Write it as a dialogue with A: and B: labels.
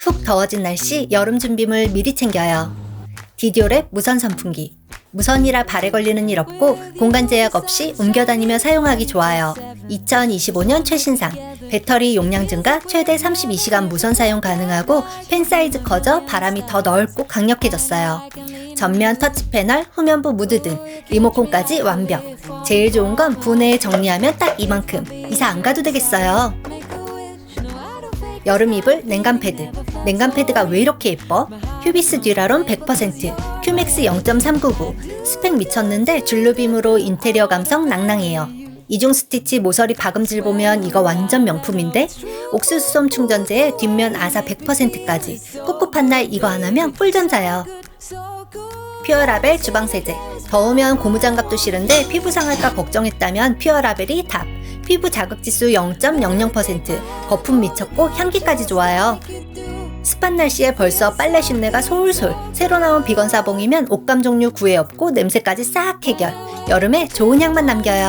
A: 훅 더워진 날씨 여름 준비물 미리 챙겨요. 디디오랩 무선 선풍기. 무선이라 발에 걸리는 일 없고 공간 제약 없이 옮겨 다니며 사용하기 좋아요. 2025년 최신상. 배터리 용량 증가 최대 32시간 무선 사용 가능하고 펜 사이즈 커져 바람이 더 넓고 강력해졌어요. 전면 터치 패널, 후면부 무드 등 리모컨까지 완벽. 제일 좋은 건 부내에 정리하면 딱 이만큼. 이사 안 가도 되겠어요. 여름 입을 냉감 패드. 냉감 패드가 왜 이렇게 예뻐? 휴비스 듀라론 100%, 큐맥스 0.399. 스펙 미쳤는데 줄루빔으로 인테리어 감성 낭낭해요. 이중 스티치 모서리 박음질 보면 이거 완전 명품인데? 옥수수솜 충전재에 뒷면 아사 100%까지. 꿉꿉한 날 이거 하나면 꿀전자요. 퓨어라벨 주방세제. 더우면 고무장갑도 싫은데 피부 상할까 걱정했다면 퓨어라벨이 탑. 피부 자극지수 0.00%. 거품 미쳤고 향기까지 좋아요. 습한 날씨에 벌써 빨래 쉰내가 솔솔. 새로 나온 비건 사봉이면 옷감 종류 구애 없고 냄새까지 싹 해결. 여름에 좋은 향만 남겨요.